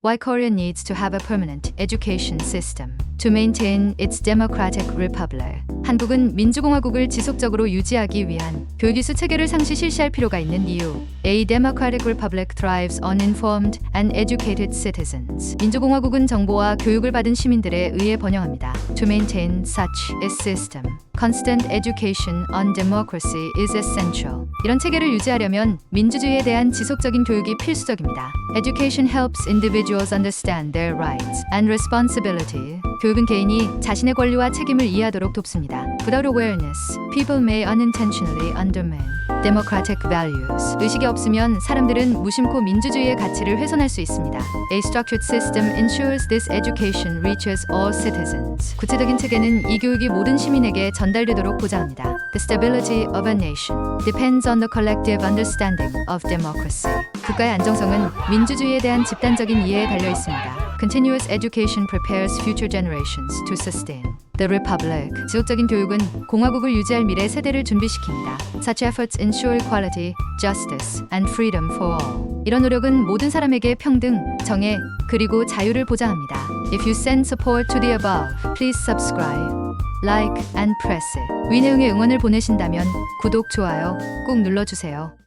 Why Korea needs to have a permanent education system to maintain its democratic republic. 한국은 민주공화국을 지속적으로 유지하기 위한 교육이수 체계를 상시 실시할 필요가 있는 이유. A democratic republic thrives on informed and educated citizens. 민주공화국은 정보와 교육을 받은 시민들에 의해 번영합니다. To maintain such a system, constant education on democracy is essential. 이런 체계를 유지하려면 민주주의에 대한 지속적인 교육이 필수적입니다. Education helps individuals understand their rights and responsibility. 교육은 개인이 자신의 권리와 책임을 이해하도록 돕습니다. Without awareness, people may unintentionally undermine democratic values. 의식이 없으면 사람들은 무심코 민주주의의 가치를 훼손할 수 있습니다. A structured system ensures this education reaches all citizens. 구체적인 체계는 이 교육이 모든 시민에게 전달되도록 보장합니다. The stability of a nation depends on the collective understanding of democracy. 국가의 안정성은 민주주의에 대한 집단적인 이해에 달려 있습니다. Continuous education prepares future generations to sustain the republic. 지속적인 교육은 공화국을 유지할 미래 세대를 준비시킵니다. Such efforts ensure equality, justice, and freedom for all. 이런 노력은 모든 사람에게 평등, 정의, 그리고 자유를 보장합니다. If you send support to the above, please subscribe, like, and press. 위 내용의 응원을 보내신다면 구독, 좋아요 꼭 눌러주세요.